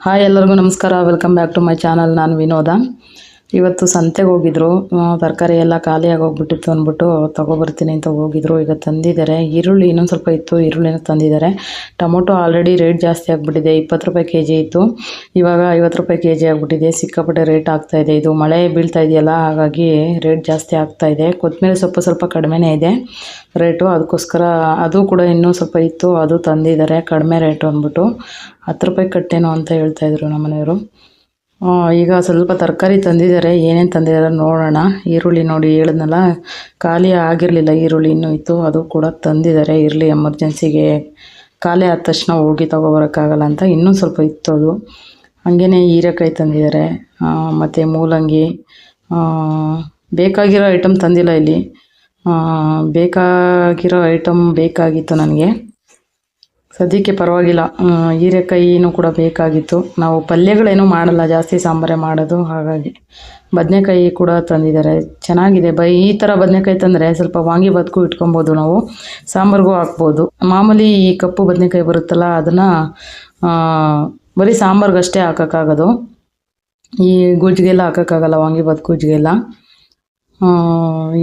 Hi ಎಲ್ಲರಿಗೂ ನಮಸ್ಕಾರ. Welcome back to my channel ನಾನು ವಿನೋದ. ಇವತ್ತು ಸಂತೆಗೆ ಹೋಗಿದ್ರು. ತರಕಾರಿ ಎಲ್ಲ ಖಾಲಿಯಾಗಿ ಹೋಗ್ಬಿಟ್ಟಿತ್ತು ಅಂದ್ಬಿಟ್ಟು ತೊಗೊಬರ್ತೀನಿ ಅಂತ ಹೋಗಿದ್ರು. ಈಗ ತಂದಿದ್ದಾರೆ. ಈರುಳ್ಳಿ ಇನ್ನೊಂದು ಸ್ವಲ್ಪ ಇತ್ತು. ಈರುಳ್ಳಿನ ತಂದಿದ್ದಾರೆ. ಟೊಮೊಟೊ ಆಲ್ರೆಡಿ ರೇಟ್ ಜಾಸ್ತಿ ಆಗಿಬಿಟ್ಟಿದೆ. ಇಪ್ಪತ್ತು ರೂಪಾಯಿ ಕೆ ಜಿ ಇತ್ತು. ಇವಾಗ ಐವತ್ತು ರೂಪಾಯಿ ಕೆ ಜಿ ಆಗಿಬಿಟ್ಟಿದೆ. ಸಿಕ್ಕಾಪಟ್ಟೆ ರೇಟ್ ಆಗ್ತಾಯಿದೆ ಇದೆ. ಮಳೆ ಬೀಳ್ತಾ ಇದೆಯಲ್ಲ ಹಾಗಾಗಿ ರೇಟ್ ಜಾಸ್ತಿ ಆಗ್ತಾ ಇದೆ. ಕೊತ್ತಂಬರಿ ಸೊಪ್ಪು ಸ್ವಲ್ಪ ಕಡಿಮೆನೇ ಇದೆ. ರೇಟು ಅದಕ್ಕೋಸ್ಕರ ಅದು ಕೂಡ ಇನ್ನೂ ಸ್ವಲ್ಪ ಇತ್ತು. ಅದು ತಂದಿದ್ದಾರೆ. ಕಡಿಮೆ ರೇಟು ಅಂದ್ಬಿಟ್ಟು ಹತ್ತು ರೂಪಾಯಿ ಕಟ್ಟೇನೋ ಅಂತ ಹೇಳ್ತಾಯಿದ್ರು ನಮ್ಮ ಮನೆಯವರು ಆ, ಈಗ ಸ್ವಲ್ಪ ತರಕಾರಿ ತಂದಿದ್ದಾರೆ. ಏನೇನು ತಂದಿದ್ದಾರೆ ನೋಡೋಣ. ಈರುಳ್ಳಿ ನೋಡಿ ಹೇಳಿದ್ನಲ್ಲ, ಖಾಲಿ ಆಗಿರಲಿಲ್ಲ ಈರುಳ್ಳಿ ಇನ್ನೂ ಇತ್ತು. ಅದು ಕೂಡ ತಂದಿದ್ದಾರೆ. ಇರಲಿ, ಎಮರ್ಜೆನ್ಸಿಗೆ ಖಾಲಿ ಆದ ತಕ್ಷಣ ಹೋಗಿ ತೊಗೊಬರೋಕ್ಕಾಗಲ್ಲ ಅಂತ ಇನ್ನೂ ಸ್ವಲ್ಪ ಇತ್ತು ಅದು. ಹಾಗೇ ಹೀರೆಕಾಯಿ ತಂದಿದ್ದಾರೆ. ಮತ್ತು ಮೂಲಂಗಿ ಬೇಕಾಗಿರೋ ಐಟಮ್ ತಂದಿಲ್ಲ ಇಲ್ಲಿ. ಬೇಕಾಗಿರೋ ಐಟಮ್ ಬೇಕಾಗಿತ್ತು ನನಗೆ. ಸದ್ಯಕ್ಕೆ ಪರವಾಗಿಲ್ಲ. ಹೀರೆಕಾಯಿನೂ ಕೂಡ ಬೇಕಾಗಿತ್ತು. ನಾವು ಪಲ್ಯಗಳೇನು ಮಾಡಲ್ಲ, ಜಾಸ್ತಿ ಸಾಂಬಾರೇ ಮಾಡೋದು, ಹಾಗಾಗಿ. ಬದನೆಕಾಯಿ ಕೂಡ ತಂದಿದ್ದಾರೆ. ಚೆನ್ನಾಗಿದೆ. ಬೈ, ಈ ಥರ ಬದನೆಕಾಯಿ ತಂದರೆ ಸ್ವಲ್ಪ ವಾಂಗಿ ಬದುಕು ಇಟ್ಕೊಬೋದು ನಾವು. ಸಾಂಬಾರಿಗೂ ಹಾಕ್ಬೋದು. ಮಾಮೂಲಿ ಈ ಕಪ್ಪು ಬದನೆಕಾಯಿ ಬರುತ್ತಲ್ಲ, ಅದನ್ನು ಬರೀ ಸಾಂಬಾರ್ಗಷ್ಟೇ ಹಾಕೋಕ್ಕಾಗೋದು. ಈ ಗುಜ್ಜಿಗೆಲ್ಲ ಹಾಕೋಕ್ಕಾಗಲ್ಲ ವಾಂಗಿಬಾತ್ ಗುಜ್ಜಿಗೆಲ್ಲ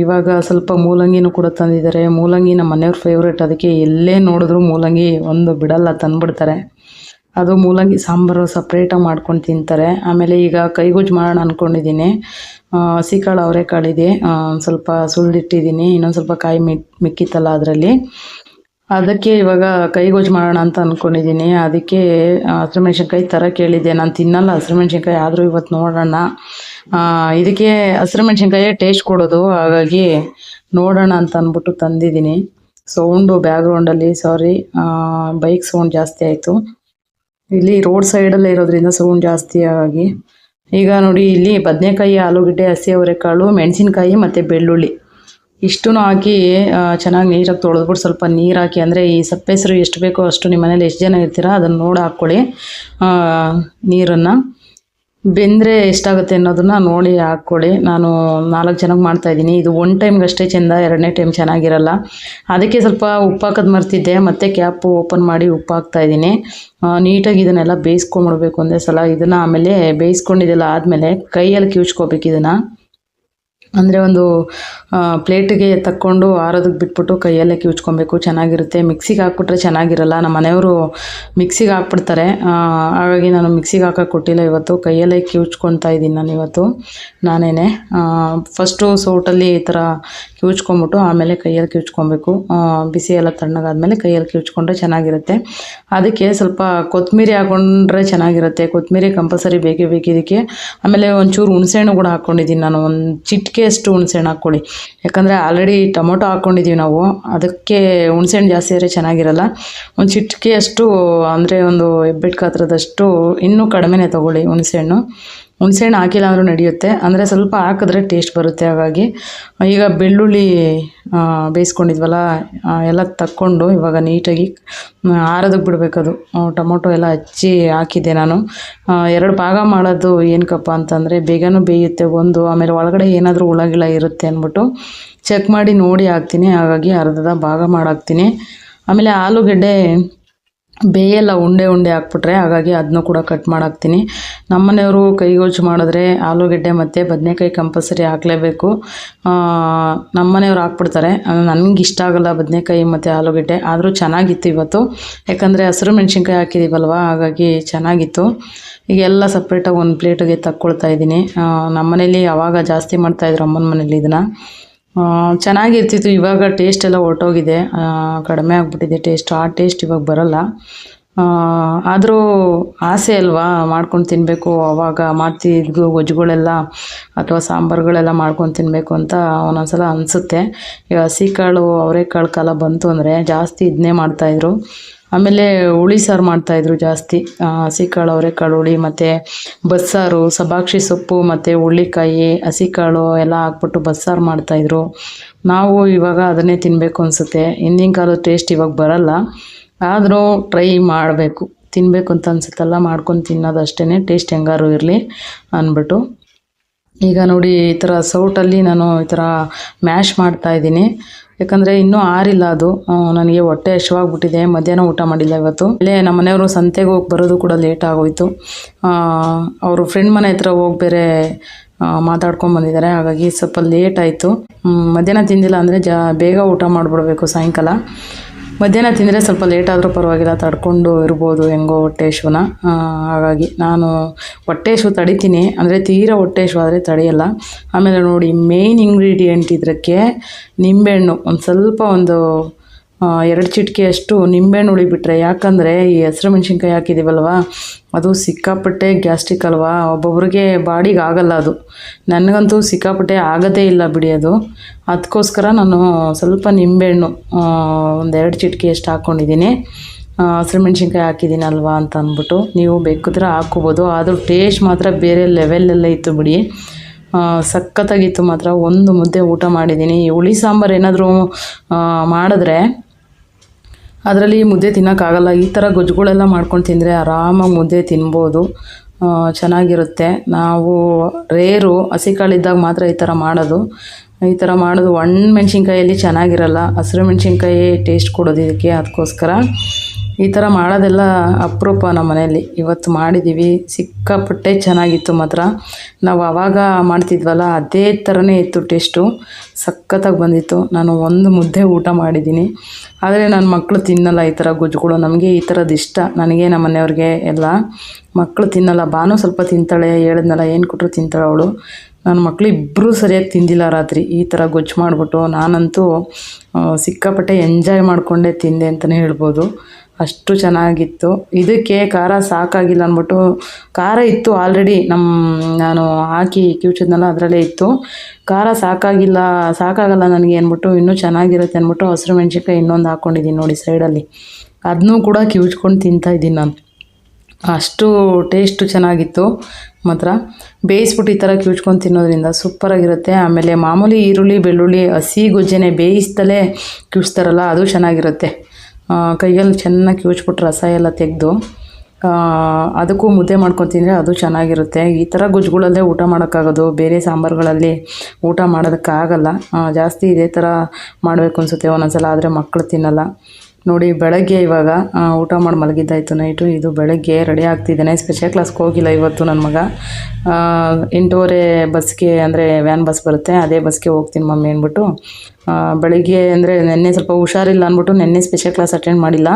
ಇವಾಗ ಸ್ವಲ್ಪ ಮೂಲಂಗಿನೂ ಕೂಡ ತಂದಿದ್ದಾರೆ. ಮೂಲಂಗಿ ನಮ್ಮ ಮನೆಯವ್ರ ಫೇವ್ರೇಟ್ ಅದಕ್ಕೆ ಎಲ್ಲೇ ನೋಡಿದ್ರು ಮೂಲಂಗಿ ಒಂದು ಬಿಡಲ್ಲ ತಂದುಬಿಡ್ತಾರೆ. ಅದು ಮೂಲಂಗಿ ಸಾಂಬಾರು ಸಪ್ರೇಟಾಗಿ ಮಾಡ್ಕೊಂಡು ತಿಂತಾರೆ. ಆಮೇಲೆ ಈಗ ಕೈಗುಜ್ಜು ಮಾಡೋಣ ಅಂದ್ಕೊಂಡಿದ್ದೀನಿ ಹಸಿಕಾಳು ಅವರೆಕಾಳಿದೆ. ಸ್ವಲ್ಪ ಸುಲಿದಿಟ್ಟಿದ್ದೀನಿ. ಇನ್ನೊಂದು ಸ್ವಲ್ಪ ಕಾಯಿ ಮಿಕ್ ಮಿಕ್ಕಿತ್ತಲ್ಲ ಅದರಲ್ಲಿ. ಅದಕ್ಕೆ ಇವಾಗ ಕೈಗೊಜ್ಜು ಮಾಡೋಣ ಅಂತ ಅಂದ್ಕೊಂಡಿದ್ದೀನಿ ಅದಕ್ಕೆ ಹಸಿರುಮೆಣ್ಸಿನ್ಕಾಯಿ ಥರ ಕೇಳಿದ್ದೆ. ನಾನು ತಿನ್ನಲ್ಲ. ಹಸಿರುಮೆಣ್ಸಿನ್ಕಾಯಿ ಆದರೂ ಇವತ್ತು ನೋಡೋಣ. ಇದಕ್ಕೆ ಹಸಿರುಮೆಣ್ಸಿನ್ಕಾಯೇ ಟೇಸ್ಟ್ ಕೊಡೋದು. ಹಾಗಾಗಿ ನೋಡೋಣ ಅಂತ ಅಂದ್ಬಿಟ್ಟು ತಂದಿದ್ದೀನಿ. ಸೌಂಡು ಬ್ಯಾಕ್ಗ್ರೌಂಡಲ್ಲಿ ಸಾರಿ ಬೈಕ್ ಸೌಂಡ್ ಜಾಸ್ತಿ ಆಯಿತು. ಇಲ್ಲಿ ರೋಡ್ ಸೈಡಲ್ಲೇ ಇರೋದ್ರಿಂದ ಸೌಂಡ್ ಜಾಸ್ತಿ ಆಗಿ. ಈಗ ನೋಡಿ, ಇಲ್ಲಿ ಬದನೆಕಾಯಿ, ಆಲೂಗಡ್ಡೆ, ಹಸಿ ಅವರೆಕಾಳು, ಮೆಣಸಿನ್ಕಾಯಿ ಮತ್ತು ಬೆಳ್ಳುಳ್ಳಿ. ಇಷ್ಟೂ ಹಾಕಿ ಚೆನ್ನಾಗಿ ನೀರಾಗಿ ತೊಳೆದ್ಬಿಟ್ಟು ಸ್ವಲ್ಪ ನೀರು ಹಾಕಿ, ಅಂದರೆ ಈ ಸಪ್ಪೆಸರು ಎಷ್ಟು ಬೇಕೋ ಅಷ್ಟು ನಿಮ್ಮ ಮನೇಲಿ ಎಷ್ಟು ಜನ ಇರ್ತೀರಾ, ಅದನ್ನು ನೋಡಿ ಹಾಕ್ಕೊಳ್ಳಿ. ನೀರನ್ನು. ಬೆಂದರೆ ಎಷ್ಟಾಗುತ್ತೆ ಅನ್ನೋದನ್ನ ನೋಡಿ ಹಾಕ್ಕೊಳ್ಳಿ. ನಾನು ನಾಲ್ಕು ಜನಕ್ಕೆ ಮಾಡ್ತಾಯಿದ್ದೀನಿ ಇದು ಒನ್ ಟೈಮ್ಗೆ ಅಷ್ಟೇ ಚೆಂದ, ಎರಡನೇ ಟೈಮ್ ಚೆನ್ನಾಗಿರಲ್ಲ. ಅದಕ್ಕೆ ಸ್ವಲ್ಪ ಉಪ್ಪು ಹಾಕೋದು ಮರ್ತಿದ್ದೆ. ಮತ್ತೆ ಕ್ಯಾಪು ಓಪನ್ ಮಾಡಿ ಉಪ್ಪು ಹಾಕ್ತಾಯಿದ್ದೀನಿ ನೀಟಾಗಿ ಇದನ್ನೆಲ್ಲ ಬೇಯಿಸ್ಕೊಂಬಿಡ್ಬೇಕು ಒಂದೇ ಸಲ. ಇದನ್ನು ಆಮೇಲೆ ಬೇಯಿಸ್ಕೊಂಡಿದ್ದೆಲ್ಲ ಆದಮೇಲೆ ಕೈಯಲ್ಲಿ ಕಿವುಚ್ಕೋಬೇಕು ಇದನ್ನು. ಅಂದರೆ ಒಂದು ಪ್ಲೇಟಿಗೆ ತಕ್ಕೊಂಡು ಆರೋದಕ್ಕೆ ಬಿಟ್ಬಿಟ್ಟು ಕೈಯಲ್ಲೇ ಕಿವುಚ್ಕೊಬೇಕು. ಚೆನ್ನಾಗಿರುತ್ತೆ. ಮಿಕ್ಸಿಗೆ ಹಾಕ್ಬಿಟ್ರೆ ಚೆನ್ನಾಗಿರಲ್ಲ. ನಮ್ಮ ಮನೆಯವರು ಮಿಕ್ಸಿಗೆ ಹಾಕ್ಬಿಡ್ತಾರೆ. ಹಾಗಾಗಿ ನಾನು ಮಿಕ್ಸಿಗೆ ಹಾಕಕ್ಕೆ ಕೊಟ್ಟಿಲ್ಲ ಇವತ್ತು. ಕೈಯಲ್ಲೇ ಕಿವುಚ್ಕೊತಾ ಇದ್ದೀನಿ ನಾನು ಇವತ್ತು. ನಾನೇ ಫಸ್ಟು ಸೋಟಲ್ಲಿ ಈ ಥರ ಕಿವುಚ್ಕೊಂಬಿಟ್ಟು ಆಮೇಲೆ ಕೈಯಲ್ಲಿ ಕಿವುಚ್ಕೊಬೇಕು ಬಿಸಿ ಎಲ್ಲ ತಣ್ಣಗಾದಮೇಲೆ ಕೈಯಲ್ಲಿ ಕಿವುಚ್ಕೊಂಡ್ರೆ ಚೆನ್ನಾಗಿರುತ್ತೆ. ಅದಕ್ಕೆ ಸ್ವಲ್ಪ ಕೊತ್ತಂಬರಿ ಹಾಕೊಂಡ್ರೆ ಚೆನ್ನಾಗಿರುತ್ತೆ. ಕೊತ್ತಂಬರಿ ಕಂಪಲ್ಸರಿ ಬೇಕೇ ಬೇಕಿದ್ದಕ್ಕೆ ಆಮೇಲೆ ಒಂಚೂರು ಹುಣಸೆಹಣ್ಣು ಕೂಡ ಹಾಕ್ಕೊಂಡಿದ್ದೀನಿ ನಾನು. ಒಂದು ಚಿಟಿಕೆಯಷ್ಟು ಹುಣಸೆಹಣ್ಣು ಹಾಕ್ಕೊಳ್ಳಿ. ಯಾಕಂದರೆ ಆಲ್ರೆಡಿ ಟೊಮೊಟೊ ಹಾಕ್ಕೊಂಡಿದ್ದೀವಿ ನಾವು. ಅದಕ್ಕೆ ಹುಣಸೆಹಣ್ಣು ಜಾಸ್ತಿ ಆದರೆ ಚೆನ್ನಾಗಿರಲ್ಲ. ಒಂದು ಚಿಟಿಕೆಯಷ್ಟು, ಅಂದರೆ ಒಂದು ಹೆಬ್ಬೆಟ್ಟು ಗಾತ್ರದಷ್ಟು ಇನ್ನೂ ಕಡಿಮೆನೇ ತೊಗೊಳ್ಳಿ ಹುಣಸೆಹಣ್ಣು. ಹುಣಸೆಹಣ್ಣು ಹಾಕಿಲ್ಲ ಅಂದರೂ ನಡೆಯುತ್ತೆ. ಅಂದರೆ ಸ್ವಲ್ಪ ಹಾಕಿದ್ರೆ ಟೇಸ್ಟ್ ಬರುತ್ತೆ. ಹಾಗಾಗಿ, ಈಗ ಬೆಳ್ಳುಳ್ಳಿ ಬೇಯಿಸ್ಕೊಂಡಿದ್ವಲ್ಲ ಎಲ್ಲ ತಕ್ಕೊಂಡು ಇವಾಗ ನೀಟಾಗಿ ಆರೋದಕ್ಕೆ ಬಿಡಬೇಕದು. ಟೊಮೊಟೊ ಎಲ್ಲ ಹಚ್ಚಿ ಹಾಕಿದ್ದೆ ನಾನು. ಎರಡು ಭಾಗ ಮಾಡೋದು ಏನಕ್ಕಪ್ಪ ಅಂತಂದರೆ, ಬೇಗನೂ ಬೇಯುತ್ತೆ ಒಂದು, ಆಮೇಲೆ ಒಳಗಡೆ ಏನಾದರೂ ಗಿಳ ಇರುತ್ತೆ ಅಂದ್ಬಿಟ್ಟು ಚೆಕ್ ಮಾಡಿ ನೋಡಿ ಹಾಕ್ತೀನಿ. ಹಾಗಾಗಿ ಅರ್ಧದ ಭಾಗ ಮಾಡಾಕ್ತೀನಿ ಆಮೇಲೆ ಆಲೂಗೆಡ್ಡೆ ಬೇಯಲ್ಲ ಉಂಡೆ ಉಂಡೆ ಹಾಕ್ಬಿಟ್ರೆ ಹಾಗಾಗಿ ಅದನ್ನೂ ಕೂಡ ಕಟ್ ಮಾಡಾಕ್ತೀನಿ. ನಮ್ಮನೆಯವರು ಕೈಗೊಜ್ಜು ಮಾಡಿದ್ರೆ ಆಲೂಗೆಡ್ಡೆ ಮತ್ತು ಬದನೆಕಾಯಿ ಕಂಪಲ್ಸರಿ ಹಾಕಲೇಬೇಕು. ನಮ್ಮನೆಯವ್ರು ಹಾಕ್ಬಿಡ್ತಾರೆ. ನನಗೆ ಇಷ್ಟ ಆಗಲ್ಲ ಬದನೆಕಾಯಿ ಮತ್ತು ಆಲೂಗೆಡ್ಡೆ. ಆದರೂ ಚೆನ್ನಾಗಿತ್ತು ಇವತ್ತು. ಯಾಕಂದರೆ ಹಸಿರು ಮೆಣಸಿನ್ಕಾಯಿ ಹಾಕಿದ್ದೀವಲ್ವ ಹಾಗಾಗಿ ಚೆನ್ನಾಗಿತ್ತು. ಈಗ ಎಲ್ಲ ಸಪ್ರೇಟಾಗಿ ಒಂದು ಪ್ಲೇಟಿಗೆ ತಕ್ಕೊಳ್ತಾ ಇದ್ದೀನಿ. ನಮ್ಮನೇಲಿ ಆವಾಗ ಜಾಸ್ತಿ ಮಾಡ್ತಾಯಿದ್ರು ಅಮ್ಮನ ಮನೇಲಿ ಇದನ್ನು. ಚೆನ್ನಾಗಿರ್ತಿತ್ತು. ಇವಾಗ ಟೇಸ್ಟ್ ಎಲ್ಲ ಹೊರ್ಟೋಗಿದೆ ಕಡಿಮೆ ಆಗಿಬಿಟ್ಟಿದೆ ಟೇಸ್ಟ್ ಆ ಟೇಸ್ಟ್ ಇವಾಗ ಬರಲ್ಲ. ಆದರೂ ಆಸೆ ಅಲ್ವಾ ಮಾಡ್ಕೊಂಡು ತಿನ್ನಬೇಕು ಅವಾಗ ಮಾಡ್ತಿದ್ದು ಗೊಜ್ಜುಗಳೆಲ್ಲ ಅಥವಾ ಸಾಂಬಾರುಗಳೆಲ್ಲ ಮಾಡ್ಕೊಂಡು ತಿನ್ನಬೇಕು ಅಂತ ಒಂದೊಂದ್ಸಲ ಅನಿಸುತ್ತೆ. ಈಗ ಹಸಿಕಾಳು, ಅವರೆಕಾಳು ಕಾಲ ಬಂತು ಅಂದರೆ ಜಾಸ್ತಿ ಇದನ್ನೇ ಮಾಡ್ತಾಯಿದ್ರು ಆಮೇಲೆ ಹುಳಿ ಸಾರು ಮಾಡ್ತಾಯಿದ್ರು ಜಾಸ್ತಿ. ಹಸಿ ಹಸಿಕಾಳು, ಅವರೆಕಾಳು ಹುಳಿ ಮತ್ತು ಬಸ್ಸಾರು ಸಬಾಕ್ಷಿ ಸೊಪ್ಪು ಮತ್ತು ಹುಳ್ಳಿಕಾಯಿ, ಹಸಿಕಾಳು ಎಲ್ಲ ಹಾಕ್ಬಿಟ್ಟು ಬಸ್ಸಾರು ಮಾಡ್ತಾಯಿದ್ರು ನಾವು ಇವಾಗ ಅದನ್ನೇ ತಿನ್ನಬೇಕು ಅನಿಸುತ್ತೆ. ಹಿಂದಿನ ಕಾಲದ ಟೇಸ್ಟ್ ಇವಾಗ ಬರಲ್ಲ. ಆದರೂ ಟ್ರೈ ಮಾಡಬೇಕು. ತಿನ್ನಬೇಕು ಅಂತ ಅನ್ಸುತ್ತಲ್ಲ, ಮಾಡ್ಕೊಂಡು ತಿನ್ನೋದು ಅಷ್ಟೇ ಟೇಸ್ಟ್ ಹೆಂಗಾರು ಇರಲಿ ಅಂದ್ಬಿಟ್ಟು ಈಗ ನೋಡಿ, ಈ ಥರ ಸೌಟಲ್ಲಿ ನಾನು ಈ ಥರ ಮ್ಯಾಶ್ ಮಾಡ್ತಾಯಿದ್ದೀನಿ ಯಾಕಂದರೆ ಇನ್ನೂ ಆರಿಲ್ಲ ಅದು. ನನಗೆ ಹೊಟ್ಟೆ ಹಶ್ವಾಗಿಬಿಟ್ಟಿದೆ ಮಧ್ಯಾಹ್ನ ಊಟ ಮಾಡಿಲ್ಲ ಇವತ್ತು. ಇಲ್ಲೇ ನಮ್ಮ ಮನೆಯವರು ಸಂತೆಗೆ ಹೋಗಿ ಬರೋದು ಕೂಡ ಲೇಟ್ ಆಗೋಯ್ತು. ಅವರು ಫ್ರೆಂಡ್ ಮನೆ ಹತ್ರ ಹೋಗಿ ಬೇರೆ ಮಾತಾಡ್ಕೊಂಡು ಬಂದಿದ್ದಾರೆ. ಹಾಗಾಗಿ ಸ್ವಲ್ಪ ಲೇಟ್ ಆಯಿತು. ಮಧ್ಯಾಹ್ನ ತಿಂದಿಲ್ಲ ಅಂದರೆ ಜಾ, ಬೇಗ ಊಟ ಮಾಡಿಬಿಡ್ಬೇಕು ಸಾಯಂಕಾಲ. ಮಧ್ಯಾಹ್ನ ತಿಂದರೆ ಸ್ವಲ್ಪ ಲೇಟ್ ಆದರೂ ಪರವಾಗಿಲ್ಲ, ತಡ್ಕೊಂಡು ಇರ್ಬೋದು ಹೆಂಗೋ ಹೊಟ್ಟೆ ಶೂನ. ಹಾಗಾಗಿ ನಾನು ಹೊಟ್ಟೆ ಶೂ ತಡಿತೀನಿ. ಅಂದರೆ ತೀರಾ ಹೊಟ್ಟೆ ಶೂ ಆದರೆ ತಡೆಯಲ್ಲ. ಆಮೇಲೆ ನೋಡಿ ಮೇಯ್ನ್ ಇಂಗ್ರೀಡಿಯೆಂಟ್ ಇದಕ್ಕೆ ನಿಂಬೆಹಣ್ಣು. ಒಂದು ಸ್ವಲ್ಪ ಒಂದು ಎರಡು ಚಿಟಿಕೆಯಷ್ಟು ನಿಂಬೆಹಣ್ಣು ಉಳಿಬಿಟ್ರೆ ಯಾಕಂದರೆ ಈ ಹಸಿರು ಮೆಣಸಿನ್ಕಾಯಿ ಹಾಕಿದ್ದೀವಲ್ವ ಅದು ಸಿಕ್ಕಾಪಟ್ಟೆ ಗ್ಯಾಸ್ಟ್ರಿಕ್ ಅಲ್ವಾ? ಒಬ್ಬೊಬ್ರಿಗೆ ಬಾಡಿಗೆ ಆಗಲ್ಲ ಅದು. ನನಗಂತೂ ಸಿಕ್ಕಾಪಟ್ಟೆ ಆಗೋದೇ ಇಲ್ಲ ಬಿಡಿ ಅದು. ಅದಕ್ಕೋಸ್ಕರ ನಾನು ಸ್ವಲ್ಪ ನಿಂಬೆಹಣ್ಣು ಒಂದೆರಡು ಚಿಟಿಕೆಯಷ್ಟು ಹಾಕ್ಕೊಂಡಿದ್ದೀನಿ ಹಸಿರು ಮೆಣಸಿನ್ಕಾಯಿ ಹಾಕಿದ್ದೀನಲ್ವಾ ಅಂತ ಅಂದ್ಬಿಟ್ಟು ನೀವು ಬೇಕಿದ್ರೆ ಹಾಕ್ಕೋಬೋದು. ಆದರೂ ಟೇಸ್ಟ್ ಮಾತ್ರ ಬೇರೆ ಲೆವೆಲಲ್ಲೇ ಇತ್ತು ಬಿಡಿ. ಸಖತ್ತಾಗಿತ್ತು ಮಾತ್ರ. ಒಂದು ಮುದ್ದೆ ಊಟ ಮಾಡಿದ್ದೀನಿ. ಹುಳಿ ಸಾಂಬಾರು ಏನಾದರೂ ಮಾಡಿದ್ರೆ ಅದರಲ್ಲಿ ಮುದ್ದೆ ತಿನ್ನೋಕ್ಕಾಗಲ್ಲ. ಈ ಥರ ಗೊಜ್ಜುಗಳೆಲ್ಲ ಮಾಡ್ಕೊಂಡು ತಿಂದರೆ ಆರಾಮಾಗಿ ಮುದ್ದೆ ತಿನ್ಬೋದು. ಚೆನ್ನಾಗಿರುತ್ತೆ. ನಾವು ರೇರು, ಹಸಿ ಕಾಳಿದ್ದಾಗ ಮಾತ್ರ ಈ ಥರ ಮಾಡೋದು. ಈ ಥರ ಮಾಡೋದು. ಒಣ ಮೆಣಸಿನ್ಕಾಯಲ್ಲಿ ಚೆನ್ನಾಗಿರಲ್ಲ. ಹಸಿರು ಮೆಣಸಿನ್ಕಾಯಿ ಟೇಸ್ಟ್ ಕೊಡೋದು ಇದಕ್ಕೆ. ಅದಕ್ಕೋಸ್ಕರ ಈ ಥರ ಮಾಡೋದೆಲ್ಲ ಅಪರೂಪ ನಮ್ಮ ಮನೆಯಲ್ಲಿ. ಇವತ್ತು ಮಾಡಿದ್ದೀವಿ ಸಿಕ್ಕಾಪಟ್ಟೆ ಚೆನ್ನಾಗಿತ್ತು ಮಾತ್ರ. ನಾವು ಆವಾಗ ಮಾಡ್ತಿದ್ವಲ್ಲ, ಅದೇ ಥರನೇ ಇತ್ತು ಟೇಸ್ಟು. ಸಖತ್ತಾಗಿ ಬಂದಿತ್ತು. ನಾನು ಒಂದು ಮುದ್ದೆ ಊಟ ಮಾಡಿದ್ದೀನಿ. ಆದರೆ ನನ್ನ ಮಕ್ಕಳು ತಿನ್ನಲ್ಲ ಈ ಥರ ಗುಜ್ಜುಗಳು. ನಮಗೆ ಈ ಥರದ್ದು ಇಷ್ಟ. ನನಗೆ ನಮ್ಮ ಮನೆಯವ್ರಿಗೆ ಎಲ್ಲ. ಮಕ್ಕಳು ತಿನ್ನಲ್ಲ. ಬಾನು ಸ್ವಲ್ಪ ತಿಂತಾಳೆ. ಹೇಳಿದ್ನಲ್ಲ, ಏನು ಕೊಟ್ಟರು ತಿಂತಾಳೆ ಅವಳು. ನನ್ನ ಮಕ್ಕಳು ಇಬ್ಬರೂ ಸರಿಯಾಗಿ ತಿಂದಿಲ್ಲ ರಾತ್ರಿ. ಈ ಥರ ಗೊಜ್ಜು ಮಾಡಿಬಿಟ್ಟು ನಾನಂತೂ ಸಿಕ್ಕಾಪಟ್ಟೆ ಎಂಜಾಯ್ ಮಾಡಿಕೊಂಡೇ ತಿಂದೆ ಅಂತಲೇ ಹೇಳ್ಬೋದು. ಅಷ್ಟು ಚೆನ್ನಾಗಿತ್ತು. ಇದಕ್ಕೆ ಖಾರ ಸಾಕಾಗಿಲ್ಲ ಅಂದ್ಬಿಟ್ಟು ಖಾರ ಇತ್ತು ಆಲ್ರೆಡಿ ನಮ್ಮ ನಾನು ಹಾಕಿ ಕಿವುಚಿದ್ನಲ್ಲ ಅದರಲ್ಲೇ ಇತ್ತು. ಖಾರ ಸಾಕಾಗಿಲ್ಲ, ಸಾಕಾಗಲ್ಲ ನನಗೆ ಅಂದ್ಬಿಟ್ಟು ಇನ್ನೂ ಚೆನ್ನಾಗಿರುತ್ತೆ ಅಂದ್ಬಿಟ್ಟು ಹಸಿರು ಮೆಣಸಿನ್ಕಾಯಿ ಇನ್ನೊಂದು ಹಾಕ್ಕೊಂಡಿದ್ದೀನಿ ನೋಡಿ ಸೈಡಲ್ಲಿ ಅದನ್ನೂ ಕೂಡ ಕಿವುಚ್ಕೊಂಡು ತಿಂತಾಯಿದ್ದೀನಿ ನಾನು. ಅಷ್ಟು ಟೇಸ್ಟು ಚೆನ್ನಾಗಿತ್ತು ಮಾತ್ರ. ಬೇಯಿಸ್ಬಿಟ್ಟು ಈ ಥರ ಕಿವುಚ್ಕೊಂಡು ತಿನ್ನೋದ್ರಿಂದ ಸೂಪರಾಗಿರುತ್ತೆ ಆಮೇಲೆ ಮಾಮೂಲಿ ಈರುಳ್ಳಿ, ಬೆಳ್ಳುಳ್ಳಿ, ಹಸಿ ಗೊಜ್ಜೆನೆ ಬೇಯಿಸ್ದಲೇ ಕಿವುಚ್ತಾರಲ್ಲ ಅದು ಚೆನ್ನಾಗಿರುತ್ತೆ. ಕೈಯಲ್ಲಿ ಚೆನ್ನಾಗಿ ಕಿವುಚ್ಬಿಟ್ಟು ರಸ ಎಲ್ಲ ತೆಗೆದು ಅದಕ್ಕೂ ಮುದ್ದೆ ಮಾಡ್ಕೊಂಡು ತಿಂದರೆ ಅದು ಚೆನ್ನಾಗಿರುತ್ತೆ. ಈ ಥರ ಗುಜ್ಜುಗಳಲ್ಲೇ ಊಟ ಮಾಡೋಕ್ಕಾಗೋದು, ಬೇರೆ ಸಾಂಬಾರುಗಳಲ್ಲಿ ಊಟ ಮಾಡೋದಕ್ಕಾಗಲ್ಲ. ಜಾಸ್ತಿ ಇದೇ ಥರ ಮಾಡಬೇಕು ಅನಿಸುತ್ತೆ ಒಂದೊಂದ್ಸಲ, ಆದರೆ ಮಕ್ಕಳು ತಿನ್ನಲ್ಲ. ನೋಡಿ, ಬೆಳಗ್ಗೆ ಇವಾಗ ಊಟ ಮಾಡಿ ಮಲಗಿದ್ದಾಯಿತು ನೈಟು. ಇದು ಬೆಳಗ್ಗೆ ರೆಡಿ ಆಗ್ತಿದ್ದಾನೆ. ಸ್ಪೆಷಲ್ ಕ್ಲಾಸ್ಗೆ ಹೋಗಿಲ್ಲ ಇವತ್ತು ನನ್ನ ಮಗ. ಎಂಟೂವರೆ ಬಸ್ಗೆ ಅಂದರೆ ವ್ಯಾನ್ ಬಸ್ ಬರುತ್ತೆ. ಅದೇ ಬಸ್ಗೆ ಹೋಗ್ತೀನಿ ಮಮ್ಮಿ ಅಂದ್ಬಿಟ್ಟು. ಬೆಳಿಗ್ಗೆ ಅಂದರೆ ನೆನ್ನೆ ಸ್ವಲ್ಪ ಹುಷಾರಿಲ್ಲ ಅಂದ್ಬಿಟ್ಟು ನೆನ್ನೆ ಸ್ಪೆಷಲ್ ಕ್ಲಾಸ್ ಅಟೆಂಡ್ ಮಾಡಿಲ್ಲ.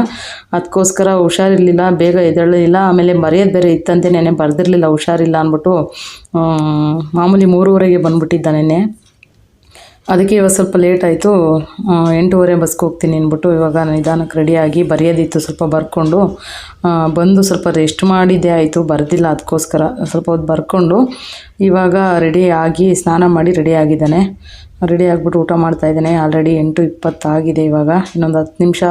ಅದಕ್ಕೋಸ್ಕರ ಹುಷಾರಿರಲಿಲ್ಲ, ಬೇಗ ಎದ್ದೇಳಲಿಲ್ಲ. ಆಮೇಲೆ ಮರೆಯೋದು ಬೇರೆ ಇತ್ತಂತೆ, ನೆನ್ನೆ ಬರೆದಿರಲಿಲ್ಲ, ಹುಷಾರಿಲ್ಲ ಅಂದ್ಬಿಟ್ಟು ಮಾಮೂಲಿ ಮೂರುವರೆಗೆ ಬಂದುಬಿಟ್ಟಿದ್ದ ನೆನ್ನೆ. ಅದಕ್ಕೆ ಇವಾಗ ಸ್ವಲ್ಪ ಲೇಟ್ ಆಯಿತು. ಎಂಟೂವರೆ ಬಸ್ಗೆ ಹೋಗ್ತೀನಿ ಅಂದ್ಬಿಟ್ಟು ಇವಾಗ ನಿಧಾನಕ್ಕೆ ರೆಡಿಯಾಗಿ ಬರೆಯೋದಿತ್ತು ಸ್ವಲ್ಪ ಬರ್ಕೊಂಡು. ಬಂದು ಸ್ವಲ್ಪ ರೆಸ್ಟ್ ಮಾಡಿದ್ದೇ ಆಯಿತು, ಬರೆದಿಲ್ಲ ಅದಕ್ಕೋಸ್ಕರ. ಸ್ವಲ್ಪ ಹೊತ್ತು ಬರ್ಕೊಂಡು ಇವಾಗ ರೆಡಿ ಆಗಿ ಸ್ನಾನ ಮಾಡಿ ರೆಡಿ ಆಗಿದ್ದಾನೆ. ರೆಡಿ ಆಗಿಬಿಟ್ಟು ಊಟ ಮಾಡ್ತಾ ಇದ್ದಾನೆ. ಆಲ್ರೆಡಿ ಎಂಟು ಇಪ್ಪತ್ತಾಗಿದೆ ಇವಾಗ. ಇನ್ನೊಂದು ಹತ್ತು ನಿಮಿಷ